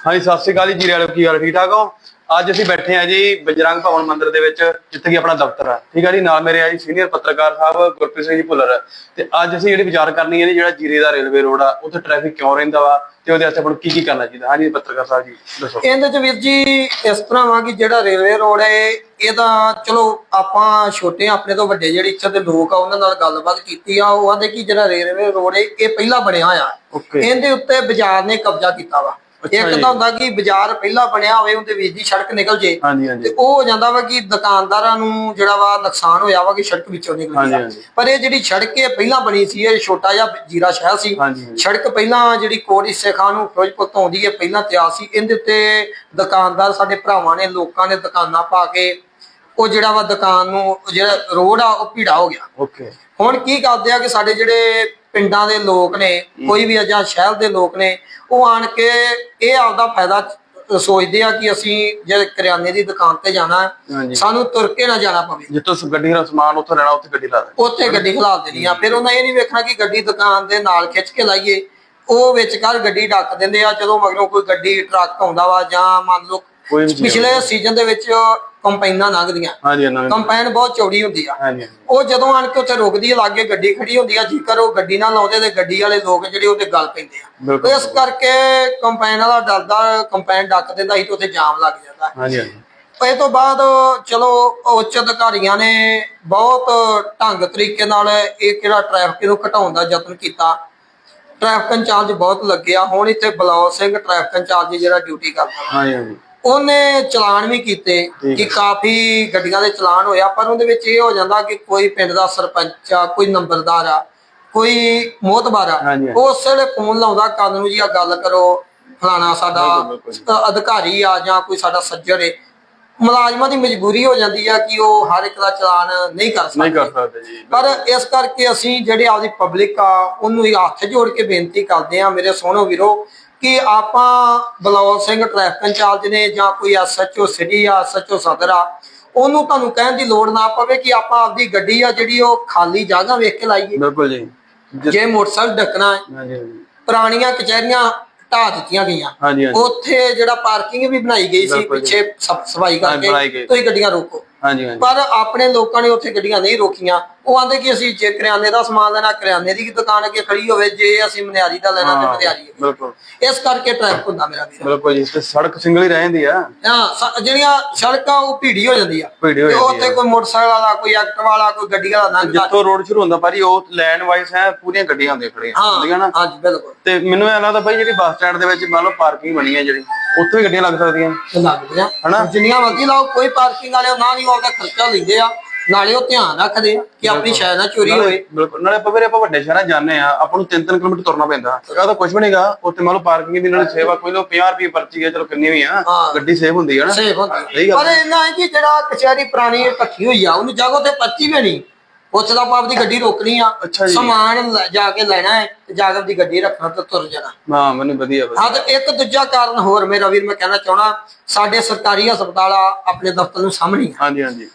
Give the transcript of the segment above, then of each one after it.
ਹਾਂਜੀ ਸਤਿ ਸ਼੍ਰੀ ਅਕਾਲ ਜੀ ਜੀਰੇ ਵਾਲੇ ਕੀ ਹਾਲ ਠੀਕ ਠਾਕ ਹੋ? ਅੱਜ ਅਸੀਂ ਬੈਠੇ ਆ ਜੀ ਬਜਰੰਗ ਭਵਨ ਮੰਦਿਰ ਦੇ ਵਿੱਚ ਜਿੱਥੇ ਕਿ ਆਪਣਾ ਦਫ਼ਤਰ ਆ ਠੀਕ ਆ ਜੀ ਨਾਲ ਮੇਰੇ ਆ ਜੀ ਸੀਨੀਅਰ ਪੱਤਰਕਾਰ ਸਾਹਿਬ ਗੁਰਪ੍ਰੀਤ ਸਿੰਘ ਜੀ ਭੁੱਲਰ। ਤੇ ਅੱਜ ਅਸੀਂ ਜਿਹੜੀ ਵਿਚਾਰ ਕਰਨੀ ਹੈ ਜੀ ਜਿਹੜਾ ਜੀਰੇ ਦਾ ਰੇਲਵੇ ਰੋਡ ਆ ਉੱਥੇ ਟ੍ਰੈਫਿਕ ਕਿਉਂ ਰਹਿੰਦਾ ਵਾ ਤੇ ਉਹਦੇ ਵਾਸਤੇ ਆਪਾਂ ਨੂੰ ਕੀ ਕੀ ਕਰਨਾ ਚਾਹੀਦਾ? ਹਾਂਜੀ ਪੱਤਰਕਾਰ ਸਾਹਿਬ ਜੀ ਦੱਸੋ। ਇਹਦੇ ਚ ਵੀਰ ਜੀ ਇਸ ਤਰ੍ਹਾਂ ਵਾ ਕਿ ਜਿਹੜਾ ਰੇਲਵੇ ਰੋਡ ਹੈ ਇਹ ਤਾਂ ਚਲੋ ਆਪਾਂ ਛੋਟੇ ਆਪਣੇ ਤੋਂ ਵੱਡੇ ਜਿਹੜੇ ਇੱਥੇ ਦੇ ਲੋਕ ਆ ਉਹਨਾਂ ਨਾਲ ਗੱਲਬਾਤ ਕੀਤੀ ਆ ਉਹ ਆਂਦੇ ਕਿ ਜਿਹੜਾ ਰੇਲਵੇ ਰੋਡ ਹੈ ਇਹ ਪਹਿਲਾਂ ਬਣਿਆ ਆ ਇਹਦੇ ਉੱਤੇ ਬਾਜ਼ਾਰ ਨੇ ਕਬਜ਼ਾ ਕੀਤਾ ਵਾ। ਇੱਕ। ਤਾਂ ਹੁੰਦਾ ਕਿ ਬਾਜ਼ਾਰ ਪਹਿਲਾਂ ਬਣਿਆ ਹੋਵੇ ਉਹਦੇ ਵਿੱਚ ਦੀ ਸੜਕ ਨਿਕਲ ਜੇ ਤੇ ਉਹ ਹੋ ਜਾਂਦਾ ਵਾ ਕਿ ਦੁਕਾਨਦਾਰਾਂ ਨੂੰ ਜਿਹੜਾ ਵਾ ਨੁਕਸਾਨ ਹੋਇਆ ਵਾ ਕਿ ਸੜਕ ਵਿੱਚੋਂ ਨਿਕਲ ਗਈ। ਪਰ ਇਹ ਜਿਹੜੀ ਸੜਕ ਇਹ ਪਹਿਲਾਂ ਬਣੀ ਸੀ ਇਹ ਛੋਟਾ ਜਿਹਾ ਜੀਰਾ ਸ਼ਹਿਰ ਸੀ। ਸੜਕ ਪਹਿਲਾਂ ਜਿਹੜੀ ਕੋਟ ਹਿੱਸੇ ਖਾਨ ਨੂੰ ਫਿਰੋਜ਼ਪੁਰ ਤੋਂ ਆਉਂਦੀ ਹੈ ਪਹਿਲਾਂ ਤਿਆਰ ਸੀ ਇਹਦੇ ਉੱਤੇ ਦੁਕਾਨਦਾਰ ਸਾਡੇ ਭਰਾਵਾਂ ਨੇ ਲੋਕਾਂ ਨੇ ਦੁਕਾਨਾਂ ਪਾ ਕੇ ਉਹ ਜਿਹੜਾ ਵਾ ਦੁਕਾਨ ਨੂੰ ਜਿਹੜਾ ਰੋਡ ਆ ਉਹ ਭੀੜਾ ਹੋ ਗਿਆ ਓਕੇ ਹੁਣ ਕੀ ਕਰਦੇ ਆ ਕਿ ਸਾਡੇ ਜਿਹੜੇ ਪਿੰਡਾਂ ਦੇ ਲੋਕ ਨੇ ਕੋਈ ਵੀ ਜਾਂ ਸ਼ਹਿਰ ਦੇ ਲੋਕ ਨੇ ਉਹ ਆਣ ਕੇ ਇਹ ਆਪਦਾ ਫਾਇਦਾ ਸੋਚਦੇ ਆ ਕਿ ਅਸੀਂ ਜੇ ਕਰਿਆਨੇ ਦੀ ਦੁਕਾਨ ਤੇ ਜਾਣਾ ਸਾਨੂੰ ਤੁਰ ਕੇ ਨਾ ਜਾਣਾ ਪਵੇ। ਜਿੱਥੋਂ ਗੱਡੀ ਦਾ ਸਮਾਨ ਉੱਥੋਂ ਲੈਣਾ ਉੱਥੇ ਗੱਡੀ ਲਾ ਦੇ ਉੱਥੇ ਗੱਡੀ ਖਲਾ ਦੇਣੀ ਆ। ਫਿਰ ਉਹਨਾਂ ਇਹ ਨਹੀਂ ਵੇਖਣਾ ਕਿ ਗੱਡੀ ਦੁਕਾਨ ਦੇ ਨਾਲ ਖਿੱਚ ਕੇ ਲਾਈਏ। ਉਹ ਵਿਚਕਾਰ ਗੱਡੀ ਡੱਕ ਦਿੰਦੇ ਆ ਜਦੋਂ ਮਗਰੋਂ ਕੋਈ ਗੱਡੀ ਟਰੱਕ ਆਉਂਦਾ ਵਾ ਜਾਂ ਮੰਨ ਲਓ ਕੋਈ ਵੀ ਚੀਜ਼ ਪਿਛਲੇ ਸੀਜ਼ਨ ਦੇ ਵਿੱਚ ਕੰਪਾਈਨਾਂ ਲੰਘਦੀਆਂ। ਹਾਂਜੀ ਨੇ ਕੰਪਾਈਨ ਬਹੁਤ ਚੌੜੀ ਹੁੰਦੀ ਆ। ਹਾਂਜੀ ਹਾਂਜੀ। ਉਹ ਜਦੋਂ ਆਣ ਕੇ ਉੱਥੇ ਰੁਕਦੀ ਆ ਲਾਗੇ ਗੱਡੀ ਖੜੀ ਹੁੰਦੀ ਆ ਜੇਕਰ ਉਹ ਗੱਡੀ ਨਾਲ ਲਾਉਂਦੇ ਤੇ ਗੱਡੀ ਵਾਲੇ ਲੋਕ ਜਿਹੜੇ ਉਹਦੇ ਗੱਲ ਪੈਂਦੇ ਆ। ਬਿਲਕੁਲ। ਇਸ ਕਰਕੇ ਕੰਪਾਈਨ ਵਾਲਾ ਡਰਦਾ ਕੰਪਾਈਨ ਡੱਕ ਦਿੰਦਾ ਸੀ ਤੇ ਉੱਥੇ ਜਾਮ ਲੱਗ ਜਾਂਦਾ ਹਾਂਜੀ ਹਾਂਜੀ। ਇਹ ਤੋਂ ਬਾਅਦ ਚਲੋ ਉੱਚ ਅਧਿਕਾਰੀਆਂ ਨੇ ਬਹੁਤ ਢੰਗ ਤਰੀਕੇ ਨਾਲ ਇਹ ਕਿਹੜਾ ਟ੍ਰੈਫਿਕ ਨੂੰ ਘਟਾਉਣ ਦਾ ਯਤਨ ਕੀਤਾ। ਟ੍ਰੈਫਿਕ ਇੰਚਾਰਜ ਬਹੁਤ ਲੱਗਿਆ। ਹੁਣ ਇੱਥੇ ਬਲੌਰ ਸਿੰਘ ਟ੍ਰੈਫਿਕ ਇੰਚਾਰਜ ਜਿਹੜਾ ਡਿਊਟੀ ਕਰਦਾ। ਹਾਂਜੀ ਹਾਂਜੀ। ਉਹਨੇ ਚਲਾਨ ਵੀ ਕੀਤੇ ਕਿ ਕਾਫੀ ਗੱਡੀਆਂ ਦੇ ਚਲਾਨ ਹੋਇਆ ਪਰ ਉਹਦੇ ਵਿੱਚ ਇਹ ਹੋ ਜਾਂਦਾ ਕਿ ਕੋਈ ਪਿੰਡ ਦਾ ਸਰਪੰਚ ਆ ਕੋਈ ਨੰਬਰਦਾਰ ਆ ਕੋਈ ਮੋਹਤਬਾਰ ਆ। ਉਹ ਉਸ ਵੇਲੇ ਫੋਨ ਲਾਉਂਦਾ ਕਾਨੂੰਨ ਜੀ ਆ ਗੱਲ ਕਰੋ ਫਲਾਣਾ ਸਾਡਾ ਅਧਿਕਾਰੀ ਆ ਜਾਂ ਕੋਈ ਸਾਡਾ ਸੱਜਣ ਏ। ਮੁਲਾਜ਼ਮਾਂ ਦੀ ਮਜਬੂਰੀ ਹੋ ਜਾਂਦੀ ਆ ਕਿ ਉਹ ਹਰ ਇੱਕ ਦਾ ਚਲਾਨ ਨਹੀਂ ਕਰ ਨਹੀਂ ਕਰ ਸਕਦੇ। ਸਕਦੇ ਜੀ ਪਰ ਇਸ ਕਰਕੇ ਅਸੀਂ ਜਿਹੜੇ ਆਪਦੀ ਪਬਲਿਕ ਆ ਉਹਨੂੰ ਹੀ ਹੱਥ ਜੋੜ ਕੇ ਬੇਨਤੀ ਕਰਦੇ ਆ ਮੇਰੇ ਸੋਹਣੋ ਵੀਰੋ ਕਿ ਆਪਾਂ ਬਲੌਰ ਸਿੰਘ ਟ੍ਰੈਫਿਕ ਇੰਚਾਰਜ ਨੇ ਜਾਂ ਕੋਈ ਐਸਐਚਓ ਸਿਟੀ ਆ ਐਸਐਚਓ ਸਦਰ ਆ ਉਹਨੂੰ ਤੁਹਾਨੂੰ ਕਹਿਣ ਦੀ ਲੋੜ ਨਾ ਪਵੇ ਕਿ ਆਪਾਂ ਆਪਦੀ ਗੱਡੀ ਆ ਜਿਹੜੀ ਉਹ ਖਾਲੀ ਜਗ੍ਹਾ ਵੇਖ ਕੇ ਲਾਈਏ। ਬਿਲਕੁਲ ਜੀ। ਜਿ- ਮੋਟਰਸਾਈਕਲ ਡੱਕਣਾ ਹੈ ਪੁਰਾਣੀਆਂ ਕਚਹਿਰੀਆਂ ਢਾਹ ਦਿੱਤੀਆਂ ਗਈਆਂ। ਉੱਥੇ ਜਿਹੜਾ ਪਾਰਕਿੰਗ ਵੀ ਬਣਾਈ ਗਈ ਸੀ। ਪਿੱਛੇ ਸਫ- ਸਫ਼ਾਈ ਕਰਕੇ। ਤੁਸੀਂ ਗੱਡੀਆਂ ਰੋਕੋ। ਹਾਂਜੀ ਹਾਂਜੀ। ਪਰ ਆਪਣੇ ਲੋਕਾਂ ਨੇ ਉੱਥੇ ਗੱਡੀਆਂ ਨਹੀਂ ਰੋਕੀਆਂ। ਉਹ ਆਂਦੇ ਕਿ ਅਸੀਂ ਜੇ ਕਰਿਆਨੇ ਦਾ ਸਮਾਨ ਲੈਣਾ ਕਰਿਆਨੇ ਦੀ ਦੁਕਾਨ ਅੱਗੇ ਖੜੀ ਹੋਵੇ ਜੇ ਅਸੀਂ ਮਨਿਆਰੀ ਦਾ ਲੈਣਾ ਤੇ ਮਨਿਆਰੀ। ਬਿਲਕੁਲ। ਇਸ ਕਰਕੇ ਟ੍ਰੈਫਿਕ ਹੁੰਦਾ ਮੇਰਾ ਵੀਰ। ਬਿਲਕੁਲ ਜੀ ਤੇ ਸੜਕ ਸਿੰਗਲ ਹੀ ਰਹਿੰਦੀ ਆ। ਹਾਂ ਸ- ਜਿਹੜੀਆਂ ਸੜਕਾਂ ਉਹ ਭੀੜੀ ਹੋ ਜਾਂਦੀ ਆ। ਭੀੜੀ ਹੋ ਤੇ ਜਾਂਦੀ ਉੱਥੇ। ਕੋਈ ਮੋਟਰਸਾਈਕਲ ਵਾਲਾ ਕੋਈ ਐਕਟ ਵਾਲਾ ਕੋਈ ਗੱਡੀ ਵਾਲਾ ਲੰਘਦਾ ਜਿੱਥੋਂ ਰੋਡ ਸ਼ੁਰੂ ਹੁੰਦਾ ਭਾਜੀ ਉਹ ਲਾਈਨ ਵਾਈਜ਼ ਹੈ ਪੂਰੀਆਂ ਗੱਡੀਆਂ ਹੁੰਦੀਆਂ ਖੜੀਆਂ ਹੁੰਦੀਆਂ ਨਾ? ਹਾਂਜੀ ਬਿਲਕੁਲ। ਤੇ ਮੈਨੂੰ ਇਹ ਲੱਗਦਾ ਭਾਈ ਜਿਹੜੀ ਬੱਸ ਸਟੈਂਡ ਦੇ ਵਿੱਚ ਮੰਨ ਲਓ ਪਾਰਕਿੰਗ ਬਣੀ ਹੈ ਜਿਹੜੀ ਉੱਥੇ ਵੀ ਗੱਡੀਆਂ ਲੱਗ ਸਕਦੀਆਂ। ਤੇ ਲੱਗਦੇ ਆ ਹਨਾ? ਜਿੰਨੀਆਂ ਮਰਜ਼ੀ ਲਾਓ ਕੋਈ ਪਾਰਕਿੰਗ ਵਾਲੇ ਨਾ ਨਹੀਂ ਉਹਦਾ ਖਰਚਾ ਲੈਂਦੇ ਆ। ਨਾਲੇ ਉਹ ਧਿਆਨ ਰੱਖਦੇ ਆ ਕਿ ਆਪਣੀ ਸ਼ਾਇਦ ਨਾ ਚੋਰੀ ਹੋਏ। ਬਿਲਕੁਲ। ਨਾਲੇ ਆਪਾਂ ਵੀਰੇ ਆਪਾਂ ਵੱਡੇ ਸ਼ਹਿਰਾਂ 'ਚ ਜਾਂਦੇ ਆ ਆਪਾਂ ਨੂੰ 3-3 ਕਿਲੋਮੀਟਰ ਤੁਰਨਾ ਪੈਂਦਾ। ਇਹ ਤਾਂ ਕੁਝ ਵੀ ਨਹੀਂਗਾ ਉੱਥੇ ਮੰਨ ਲਓ ਪਾਰਕਿੰਗ ਦੀ ਨਾਲੇ ਸੇਵਾ ਕੋਈ ਲੋ 50 ਰੁਪਏ ਪਰਚੀ ਹੈ ਚਲੋ ਕਿੰਨੀ ਵੀ ਆ ਹਾਂ। ਗੱਡੀ ਸੇਫ ਹੁੰਦੀ ਹੈ ਨਾ। ਸੇਫ ਹੁੰਦੀ ਸਹੀ। ਗੱਲ ਪਰ ਇਹਨਾਂ ਹੈ ਕਿ ਜਿਹੜਾ ਕਚਹਿਰੀ ਪੁਰਾਣੀ ਇਕੱਠੀ ਹੋਈ ਆ ਉਹਨੂੰ ਜਾਗੋ ਤੇ ਪੱਚੀ ਵੀ ਨਹੀਂ। ਉੱਥੇ ਤਾਂ ਆਪਾਂ ਆਪਦੀ ਗੱਡੀ ਰੋਕਣੀ ਆ। ਅੱਛਾ ਜੀ। ਸਮਾਨ ਲੈ- ਜਾ ਕੇ ਲੈਣਾ ਹੈ ਤੇ ਜਾ ਕੇ ਆਪਦੀ ਗੱਡੀ ਰੱਖਣਾ ਤੇ ਤੁਰ ਜਾਣਾ। ਹਾਂ ਮੈਨੂੰ ਵਧੀਆ ਵਧੀਆ। ਹਾਂ ਤੇ ਇੱਕ ਦੂਜਾ ਕਾਰਨ ਹੋਰ ਮੇਰਾ ਵੀਰ ਮੈਂ ਕਹਿਣਾ ਚਾਹਣਾ ਸਾਡੇ ਸਰਕਾਰੀ ਹਸਪਤਾਲ ਆ ਆਪਣੇ ਦਫ਼ਤਰ ਨੂੰ ਸਾਹਮਣੇ ਆ। ਹਾਂਜੀ ਹਾਂਜੀ।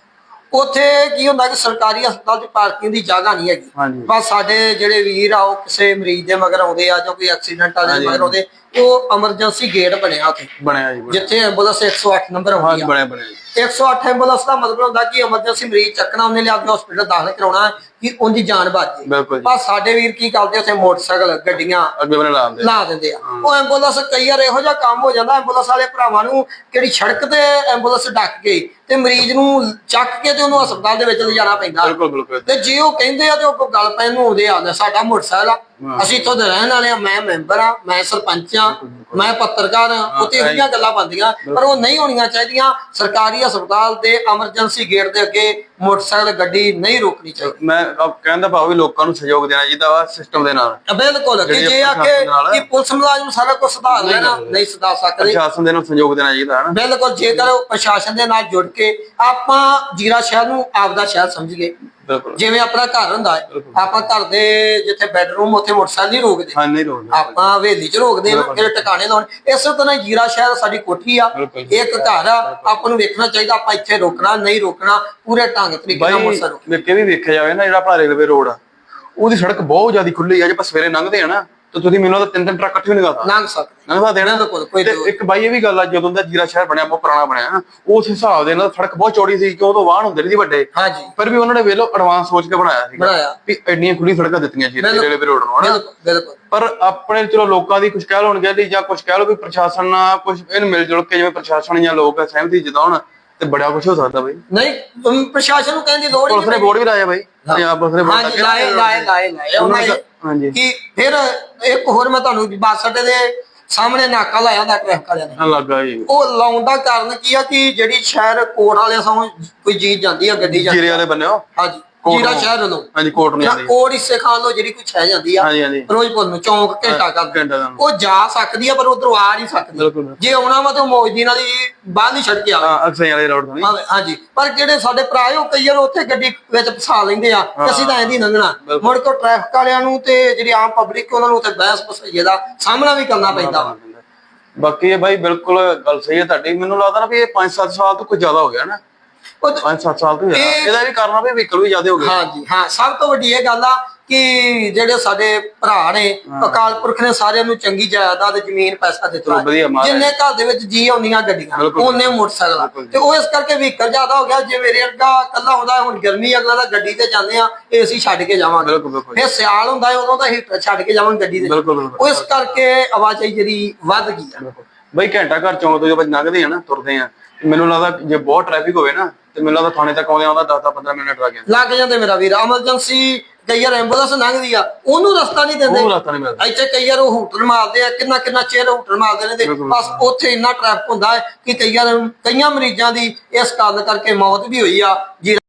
ਉੱਥੇ ਕੀ ਹੁੰਦਾ ਕਿ ਸਰਕਾਰੀ ਹਸਪਤਾਲ 'ਚ ਪਾਰਕਿੰਗ ਦੀ ਜਗ੍ਹਾ ਨਹੀਂ ਹੈਗੀ। ਹਾਂਜੀ। ਬਸ ਸਾਡੇ ਜਿਹੜੇ ਵੀਰ ਆ ਉਹ ਕਿਸੇ ਮਰੀਜ਼ ਦੇ ਮਗਰ ਆਉਂਦੇ ਆ ਜਾਂ ਕੋਈ ਐਕਸੀਡੈਂਟ ਵਾਲੇ ਦੇ ਮਗਰ ਆਉਂਦੇ। ਉਹ ਐਮਰਜੈਂਸੀ ਗੇਟ ਬਣਿਆ ਉੱਥੇ। ਬਣਿਆ ਜੀ ਬਣਿਆ। ਜਿੱਥੇ ਐਂਬੂਲੈਂਸ 108 ਨੰਬਰ ਆ। ਬਣਿਆ ਬਣਿਆ ਜੀ। 108 ਐਂਬੂਲੈਂਸ ਦਾ ਮਤਲਬ ਹੁੰਦਾ ਕਿ ਐਮਰਜੈਂਸੀ ਮਰੀਜ਼ ਚੱਕਣਾ ਉਹਨੇ ਲਿਆ ਕੇ ਹਸਪੀਟਲ ਦਾਖਲ ਕਰਾਉਣਾ ਹੈ ਕਿ ਉਹਦੀ ਜਾਨ ਬਚ ਜੇ ਬਿਲਕੁਲ ਜੀ। ਪਰ ਸਾਡੇ ਵੀਰ ਕੀ ਕਰਦੇ ਉੱਥੇ ਮੋਟਰਸਾਈਕਲ ਗੱਡੀਆਂ ਅੱਗੇ ਬਣੇ ਲਾਉਂਦੇ ਲਾ ਦਿੰਦੇ ਆ। ਉਹ ਐਂਬੂਲੈਂਸ ਕਈ ਵਾਰ ਇਹੋ ਜਿਹਾ ਕੰਮ ਹੋ ਜਾਂਦਾ ਐਂਬੂਲੈਂਸ ਵਾਲੇ ਭਰਾਵਾਂ ਨੂੰ ਕਿਹੜੀ ਸੜਕ ਤੇ ਐਂਬੂਲੈਂਸ ਡੱਕ ਕੇ ਤੇ ਮਰੀਜ਼ ਨੂੰ ਚੱਕ ਕੇ ਤੇ ਉਹਨੂੰ ਹਸਪਤਾਲ ਦੇ ਵਿੱਚ ਲਿਜਾਣਾ ਪੈਂਦਾ। ਬਿਲਕੁਲ ਬਿਲਕੁਲ ਤੇ ਜੇ ਉਹ ਕਹਿੰਦੇ ਆ ਤੇ ਉਹ ਗੱਲ ਪੈਣ ਨੂੰ ਆਉਂਦੇ ਆ ਸਾਡਾ ਮੋਟਰਸਾਈਕਲ ਆ। ਅਸੀਂ ਇੱਥੋਂ ਦੇ ਰਹਿਣ ਵਾਲੇ ਆ ਮੈਂ ਮੈਂਬਰ ਆ ਮੈਂ ਸਰਪੰਚ ਆ ਮੈਂ ਪੱਤਰਕਾਰ ਆ ਉੱਥੇ ਇਹੋ ਜਿਹੀਆਂ ਗੱਲਾਂ ਬਣਦੀਆਂ ਪਰ ਉਹ ਨਹੀਂ ਹੋਣੀਆਂ ਚਾਹੀਦੀਆਂ। ਸਰਕਾਰੀ ਹਸਪਤਾਲ ਦੇ ਐਮਰਜੈਂਸੀ ਗੇਟ ਦੇ ਅੱਗੇ ਮੋਟਰਸਾਈਕਲ ਗੱਡੀ ਨਹੀਂ ਰੋਕਣੀ ਚਾਹੀਦੀ। ਮੈਂ ਆਪ ਕਹਿੰਦਾ ਭਾਵੇਂ ਵੀ ਲੋਕਾਂ ਨੂੰ ਸਹਿਯੋਗ ਦੇਣਾ ਚਾਹੀਦਾ ਵਾ ਸਿਸਟਮ ਦੇ ਨਾਲ। ਬਿਲਕੁਲ ਕਿ ਜੇ ਆਖੇ ਕਿ ਪੁਲਿਸ ਮੁਲਾਜ਼ਮ ਸਾਰਾ ਕੁਝ ਸੁਧਾਰ ਲੈਣਾ ਨਹੀਂ। ਸੁਧਾਰ ਸਕਦੇ। ਪ੍ਰਸ਼ਾਸਨ ਦੇ ਨਾਲ ਸਹਿਯੋਗ ਦੇਣਾ ਚਾਹੀਦਾ ਹੈ ਨਾ ਬਿਲਕੁਲ ਜੇਕਰ ਪ੍ਰਸ਼ਾਸਨ ਦੇ ਨਾਲ ਜੁੜ ਕੇ ਆਪਾਂ ਜੀਰਾ ਸ਼ਹਿਰ ਨੂੰ ਆਪਦਾ ਸ਼ਹਿਰ ਸਮਝੀਏ। ਬਿਲਕੁਲ। ਜਿਵੇਂ ਆਪਣਾ ਘਰ ਹੁੰਦਾ ਹੈ ਆਪਾਂ ਘਰ ਦੇ ਜਿੱਥੇ ਬੈੱਡਰੂਮ ਉੱਥੇ ਮੋਟਰਸਾਈਕਲ ਨਹੀਂ ਰੋਕਦੇ। ਹਾਂ ਨਹੀਂ ਰੋਕਦੇ। ਆਪਾਂ ਹਵੇਲੀ ਚ ਰੋਕਦੇ ਆ ਫਿਰ ਟਿਕਾਣੇ ਲਾਉਣ। ਇਸੇ ਤਰ੍ਹਾਂ ਹੀ ਜੀਰਾ ਸ਼ਹਿਰ ਸਾਡੀ ਕੋਠੀ ਆ। ਇੱਕ ਘਰ ਆ ਆਪਾਂ ਨੂੰ ਵੇਖਣਾ ਚਾਹੀਦਾ ਆਪਾਂ ਇੱਥੇ ਰੋਕਣਾ ਨਹੀਂ ਰੋਕਣਾ ਪੂਰੇ ਢੰਗ ਤਰੀਕੇ ਨਾਲ ਬਾਈ ਮੋਟਰਸਾਈਕਲ ਰੋਕਣਾ। ਵੇਖੇ ਵੀ ਵੇਖਿਆ ਜਾਵੇ ਨਾ ਜਿਹੜਾ ਆਪਣਾ ਰੇਲਵੇ ਰੋਡ ਆ ਉਹਦੀ ਸੜਕ ਬਹੁਤ ਜ਼ਿਆਦਾ ਖੁੱਲੀ ਆ ਜੇ ਆਪਾਂ ਸਵੇਰੇ ਲੰਘਦੇ ਆ ਨਾ ਤੇ ਤੁਸੀਂ ਮੈਨੂੰ ਤਾਂ ਤਿੰਨ ਤਿੰਨ ਟਰੱਕ ਇਕੱਠੇ ਨਹੀਂ ਕਰਦਾ ਲੰਘ ਸਕਦੇ। ਨੰਗਾ ਦੇਣਾ। ਬਿਲਕੁਲ, ਕੋਈ ਤੇ ਇੱਕ ਬਾਈ ਇਹ ਵੀ ਗੱਲ ਆ ਜਦੋਂ ਦਾ ਜੀਰਾ ਸ਼ਹਿਰ ਬਣਿਆ ਬਹੁਤ ਪੁਰਾਣਾ ਬਣਿਆ ਉਸ ਹਿਸਾਬ ਦੇ ਨਾਲ ਸੜਕ ਬਹੁਤ ਚੌੜੀ ਸੀ ਕਿਉਂ ਤੋਂ ਵਾਹਨ ਹੁੰਦੇ ਨਹੀਂ ਸੀ ਵੱਡੇ। ਹਾਂਜੀ। ਪਰ ਵੀ ਉਹਨਾਂ ਨੇ ਵੇਲੋ ਐਡਵਾਂਸ ਸੋਚ ਕੇ ਬਣਾਇਆ ਸੀ ਬਣਾਇਆ। ਵੀ ਐਡੀਆਂ ਖੁੱਲੀ ਸੜਕਾਂ ਦਿੱਤੀਆਂ ਬਿਲਕੁਲ। ਰੇਲਵੇ ਰੋਡ ਨੂੰ ਹਨਾ? ਬਿਲਕੁਲ ਪਰ ਆਪਣੇ ਚਲੋ ਲੋਕਾਂ ਦੀ ਕੁਝ ਕਹਿ ਅਣਗਹਿਲੀ ਜਾਂ ਕੁਝ ਕਹਿ ਲਓ ਵੀ ਪ੍ਰਸ਼ਾਸਨ ਨਾਲ ਕੁਝ ਇਹਨੂੰ ਮਿਲ ਜੁਲ ਕੇ ਜਿਵੇਂ ਪ੍ਰਸ਼ਾਸਨ ਜਾਂ ਲੋਕ ਸਹਿਮਤੀ ਜਤਾਉਣ ਤੇ ਬੜਾ ਕੁਝ ਹੋ ਸਕਦਾ ਬਈ। ਨਹੀਂ ਅਮ, ਪ੍ਰਸ਼ਾਸਨ ਨੂੰ ਕਹਿਣ ਦੀ ਲੋੜ ਹੀ ਪੁਲਿਸ ਨੇ ਬੋਰਡ ਵੀ ਲਾਇਆ ਬਾਈ। ਪੰਜਾਬ ਪੁਲਿਸ ਨੇ board ਹਾਂਜੀ ਲਾਏ ਲਾਏ ਲਾਏ ਲਾਏ। ਉਹਨਾਂ ਨੇ ਹਾਂਜੀ। ਕਿ ਫਿਰ ਇੱਕ ਹੋਰ ਮੈਂ ਤੁਹਾਨੂੰ ਬੱਸ ਅੱਡੇ ਦੇ ਸਾਹਮਣੇ ਨਾਕਾ ਲਾਇਆ ਦਾ ਟ੍ਰੈਫਿਕ ਵਾਲਿਆਂ ਨੇ। ਹਾਂ ਲੱਗਾ ਜੀ। ਉਹ ਲਾਉਣ ਦਾ ਕਾਰਨ ਕੀ ਆ ਕਿ ਜਿਹੜੀ ਸ਼ਹਿਰ ਕੋਟ ਵਾਲੇ ਸੌ ਕੋਈ ਚੀਜ਼ ਜਾਂਦੀ ਆ ਗੱਡੀ ਜਾਂਦੀ ਜੀਰੇ ਵਾਲੇ ਬੰਨਿਓ ਹਾਂਜੀ। ਜੀਰਾ ਨੂੰ। ਸ਼ਹਿਰ ਵੱਲੋਂ ਹਾਂਜੀ ਕੋਟ ਨੂੰ ਜਾਂ ਜਾਂਦੀ ਕੋਟ ਹਿੱਸੇ ਖਾਨ ਲੋ ਜਿਹੜੀ ਕੋਈ ਛਹਿ ਜਾਂਦੀ ਆ ਹਾਂਜੀ ਹਾਂਜੀ। ਫਿਰੋਜ਼ਪੁਰ ਨੂੰ ਚੌਂਕ ਘੰਟਾ ਕਰ ਘੰਟਾ ਦਾ ਉਹ ਜਾ ਸਕਦੀ ਆ ਪਰ ਉਧਰੋਂ ਆ ਨਹੀਂ ਸਕਦੀ ਬਿਲਕੁਲ ਜੇ ਆਉਣਾ ਵਾ ਤਾਂ ਮੌਜਦੀ ਨਾਲ ਹੀ ਬਾਹਰ ਨਹੀਂ ਛੱਡ ਕੇ ਆਵੇ। ਹਾਂ ਅਕਸਰ ਵਾਲੇ ਰੋਡ ਤੋਂ ਨਹੀਂ ਹਾਂ ਹਾਂਜੀ। ਪਰ ਜਿਹੜੇ ਸਾਡੇ ਭਰਾ ਉਹ ਕਈ ਵਾਰ ਉੱਥੇ ਗੱਡੀ ਵਿੱਚ ਫਸਾ ਲੈਂਦੇ ਆ ਅਸੀਂ ਤਾਂ ਐਂਦੀ ਲੰਘਣਾ। ਮੁੜ ਕੇ ਟ੍ਰੈਫਿਕ ਵਾਲਿਆਂ ਨੂੰ ਤੇ ਜਿਹੜੀ ਆਮ ਪਬਲਿਕ ਉਹਨਾਂ ਨੂੰ ਉੱਥੇ ਬਹਿਸ ਪਸਈਏ ਦਾ ਸਾਹਮਣਾ ਵੀ ਕਰਨਾ ਪੈਂਦਾ। ਵਾ ਬਾਕੀ ਇਹ ਬਾਈ ਬਿਲਕੁਲ ਗੱਲ ਸਹੀ ਹੈ ਤੁਹਾਡੀ। ਮੈਨੂੰ ਲੱਗਦਾ ਨਾ ਵੀ ਇਹ 5-7 ਸਾਲ ਤੋਂ ਕੁਝ ਜ਼ਿਆਦਾ ਹੋ ਗਿਆ ਨਾ। ਉਹ ਤੇ- 5-7 ਸਾਲ ਤੋਂ ਹੀ ਜ਼ਿਆਦਾ। ਇਹ- ਇਹਦਾ ਵੀ ਕਾਰਨ ਆ ਵੀ ਵਹੀਕਲ ਵੀ ਜ਼ਿਆਦਾ ਹੋ ਗਏ। ਹਾਂਜੀ ਹਾਂ ਸਭ ਤੋਂ ਵੱਡੀ ਇਹ ਗੱਲ ਆ ਕਿ ਜਿਹੜੇ ਸਾਡੇ ਭਰਾ ਨੇ ਅਕਾਲ ਪੁਰਖ ਨੇ ਸਾਰਿਆਂ ਨੂੰ ਚੰਗੀ ਜਾਇਦਾਦ ਜ਼ਮੀਨ ਪੈਸਾ ਦਿੱਤਾ। ਜਿੰਨੇ ਘਰ ਦੇ ਵਿੱਚ ਜੀ ਆਉਂਦੀਆਂ ਗੱਡੀਆਂ। ਉਹਨੇ ਮੋਟਰਸਾਈਕਲ। ਤੇ ਉਹ ਇਸ ਕਰਕੇ ਵਹੀਕਲ ਜ਼ਿਆਦਾ ਹੋ ਗਿਆ ਜੇ ਮੇਰੇ ਵਰਗਾ ਕੱਲਾ ਹੁੰਦਾ ਹੁਣ ਗਰਮੀ ਅਗਲਾ ਦਾ ਗੱਡੀ ਤੇ ਜਾਂਦੇ ਆ ਏਸੀ ਛੱਡ ਕੇ ਜਾਵਾਂਗੇ। ਫਿਰ ਸਿਆਲ ਹੁੰਦਾ ਉਦੋਂ ਤਾਂ ਹੀਟਰ ਛੱਡ ਕੇ ਜਾਵਾਂਗੇ ਗੱਡੀ ਬਿਲਕੁਲ ਉਹ ਇਸ ਕਰਕੇ ਆਵਾਜਾਈ ਜਿਹੜੀ ਵੱਧ ਗਈ ਆ। ਬਈ ਘੰਟਾ ਘਰ ਚੌਂਕ ਤੋਂ ਜਦੋਂ ਆਪਾਂ ਲੰਘਦੇ ਆ ਨਾ ਤੁਰਦੇ ਆ ਮੈਨੂੰ ਲੱਗਦਾ ਜੇ ਬਹੁਤ ਟ੍ਰੈਫਿਕ ਹੋਵੇ ਨਾ ਤੇ ਮੈਨੂੰ ਲੱਗਦਾ ਥਾਣੇ ਤੱਕ ਆਉਂਦੇ ਆਉਂਦਾ 10-15 ਮਿੰਟ ਲੱਗ ਜਾਂਦੇ। ਲੱਗ ਜਾਂਦੇ ਮੇਰਾ ਵੀਰ। ਐਮਰਜੈਂਸੀ ਕਈ ਵਾਰ ਐਂਬੂਲੈਂਸ ਲੰਘਦੀ ਆ ਉਹਨੂੰ ਰਸਤਾ ਨਹੀਂ ਦਿੰਦੇ। ਉਹ ਰਸਤਾ ਨਹੀਂ ਮਿਲਦਾ। ਇੱਥੇ ਕਈ ਵਾਰ ਉਹ ਹੂਟਰ ਮਾਰਦੇ ਆ ਕਿੰਨਾ ਕਿੰਨਾ ਚਿਰ ਹੂਟਰ ਮਾਰਦੇ ਨੇ ਤੇ। ਬਸ ਉੱਥੇ ਇੰਨਾ ਟ੍ਰੈਫਿਕ ਹੁੰਦਾ ਹੈ ਕਿ ਕਈ ਵਾਰ ਕਈਆਂ ਮਰੀਜ਼ਾਂ ਦੀ ਇਸ ਕਾਰਨ ਕਰਕੇ ਮੌਤ ਵੀ ਹੋਈ ਆ ਜੀ